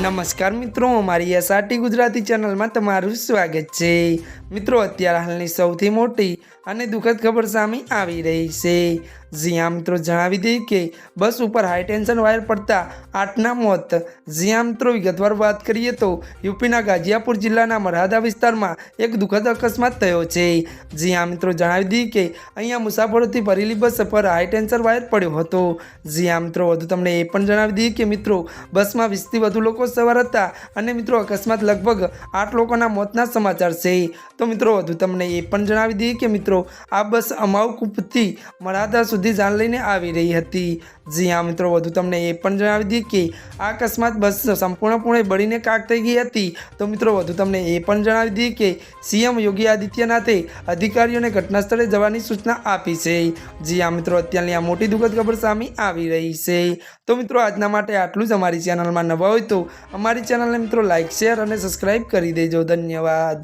નમસ્કાર મિત્રો, અમારી એસઆરટી ગુજરાતી ચેનલમાં તમારું સ્વાગત છે. મિત્રો, અત્યારે હાલની સૌથી મોટી અને દુઃખદ ખબર સામે આવી રહી છે. જ્યાં મિત્રો, જણાવી દઈએ કે બસ ઉપર હાઈ ટેન્શન વાયર પડતા આઠના મોત. જ્યાં મિત્રો, વિગતવાર વાત કરીએ તો યુપીના ગાઝિયાપુર જિલ્લાના મરહાદા વિસ્તારમાં એક દુઃખદ અકસ્માત થયો છે. જ્યાં મિત્રો, જણાવી દઈએ કે અહીંયા મુસાફરોથી ભરેલી બસ પર હાઈ ટેન્શન વાયર પડ્યો હતો. જ્યાં મિત્રો, વધુ તમને એ પણ જણાવી દઈએ કે મિત્રો, બસમાં વીસથી વધુ લોકો સવાર હતા અને મિત્રો અકસ્માત લગભગ આઠ લોકોના મોતના સમાચાર છે. તો મિત્રો વધુ તમને એ પણ જણાવી દઈએ કે મિત્રો આ બસ અમાઉકુપથી મરાદા સુધી જાન લઈને આવી રહી હતી. જી હા મિત્રો, વધુ તમને એ પણ જણાવી દઈએ કે આ અકસ્માત બસ સંપૂર્ણપણે બળીને કાક થઈ ગઈ હતી. તો મિત્રો, વધુ તમને એ પણ જણાવી દઈએ કે સીએમ યોગી આદિત્યનાથે અધિકારીઓને ઘટના સ્થળે જવાની સૂચના આપી છે. જી હા મિત્રો, અત્યારની આ મોટી દુઃખદ ખબર સામે આવી રહી છે. તો મિત્રો, આજના માટે આટલું જ અમારી ચેનલમાં નવા હોય તો અમારી ચેનલને મિત્રો લાઇક શેર અને સબસ્ક્રાઈબ કરી દેજો. ધન્યવાદ.